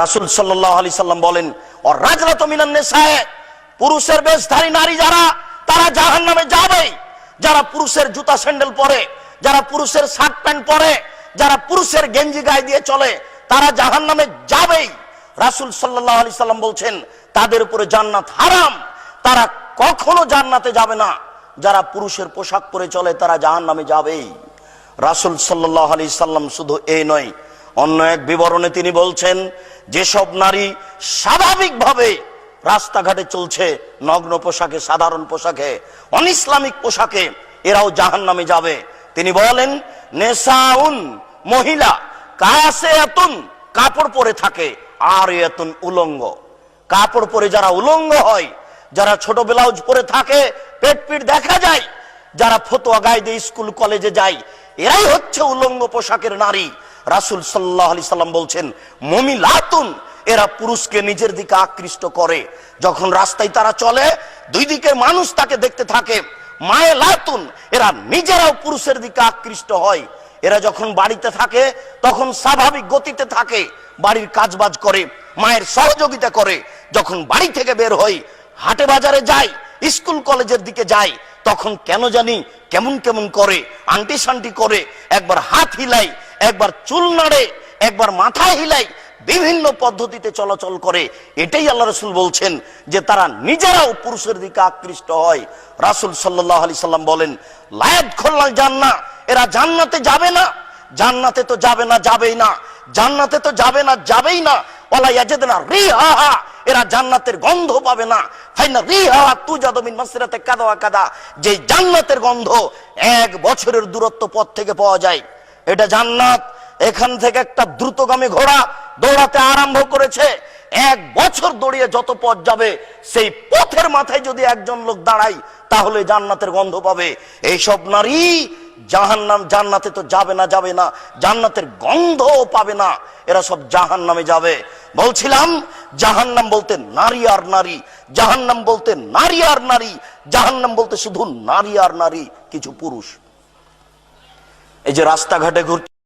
রাসুল সাল্লাহ আলি সাল্লাম বলেন ও রাজরাত মিনান নেশায় পুরুষের বেশধারী নারী যারা, তারা জাহান নামে যাবে। যারা পুরুষের জুতা স্যান্ডেল পরে, যারা পুরুষের শার্ট প্যান্ট পরে, যারা পুরুষের গেঞ্জি গায়ে দিয়ে চলে, তারা জাহান নামে যাবেই। রাসুল সাল্লাহ আলি সাল্লাম বলছেন, তাদের উপরে জান্নাত হারাম। তারা কখনো জান্নাতে যাবে না। যারা পুরুষের পোশাক পরে চলে, তারা জাহান নামে যাবেই। রাসুল সাল্লাহ আলি সাল্লাম শুধু এই নয়, অন্য এক বিবরণে তিনি বলছেন যেসব নারী স্বাভাবিকভাবে রাস্তাঘাটে চলছে, নগ্ন পোশাকে, সাধারণ পোশাকে, অনিসলামিক পোশাকে, এরাও জাহান নামে যাবে। তিনি বলেন নেশাউন মহিলা কায়াসে এতুন কাপড় পরে থাকে আর এতুন উলঙ্গ। কাপড় পরে যারা উলঙ্গ হয়, যারা ছোট ব্লাউজ পরে থাকে, পেট পিট দেখা যায়, যারা ফতোয়া গায়ে দিয়ে স্কুল, কলেজে যায়, এরাই হচ্ছে উলঙ্গ পোশাকের নারী। রাসুল সাল্লাহ আলি সাল্লাম বলছেন মমিলাতুন এরা পুরুষকে নিজের দিকে আকৃষ্ট করে। যখন রাস্তায় তারা চলে, দুই দিকের মানুষ তাকে দেখতে থাকে। মায়ে লাতুন এরা নিজেরাও পুরুষের দিকে আকৃষ্ট হয়। এরা যখন বাড়িতে থাকে, তখন স্বাভাবিক গতিতে থাকে, বাড়ির কাজবাজ করে, মায়ের সহযোগিতা করে। যখন বাড়ি থেকে বের হই, হাটে বাজারে যায় স্কুল কলেজের দিকে যায় তখন কেন জানি কেমন কেমন করে আন্টি সান্টি করে, একবার হাত হিলাই একবার চুল নাড়ে, একবার মাথা হিলাই বিভিন্ন পদ্ধতিতে চলাচল করে। এটাই আল্লাহ রসুল বলছেন যে তারা নিজেরাও পুরুষের দিকে আকৃষ্ট হয়। রাসুল সাল্লাহ আলি সাল্লাম বলেন লায়াত খোল্লাল জান্না এরা জান্নাতে যাবে না। জান্নাতে তো যাবে না, যাবেই না। জান্নাতে তো যাবে না, যাবেই না। এরা জান্নাতের গন্ধ পাবে না। তু কাদা কাদা। যে জান্নাতের গন্ধ এক বছরের দূরত্ব পথ থেকে পাওয়া যায়। এটা জান্নাত। এখান থেকে একটা দ্রুতগামী ঘোড়া দৌড়াতে আরম্ভ করেছে। এক বছর দৌড়িয়ে যত পথ যাবে, সেই পথের মাথায় যদি একজন লোক দাঁড়ায়, তাহলে জান্নাতের গন্ধ পাবে। এইসব নারী জাহান্নাম জান্নাতে তো যাবে না যাবে না। জান্নাতের গন্ধও পাবে না। এরা সব জাহান নামে যাবে। বলছিলাম, জাহান্নাম বলতে নারী আর নারী। জাহান্নাম বলতে নারী আর নারী। জাহান্নাম বলতে শুধু নারী আর নারী, কিছু পুরুষ। এই যে রাস্তাঘাটে ঘুরছে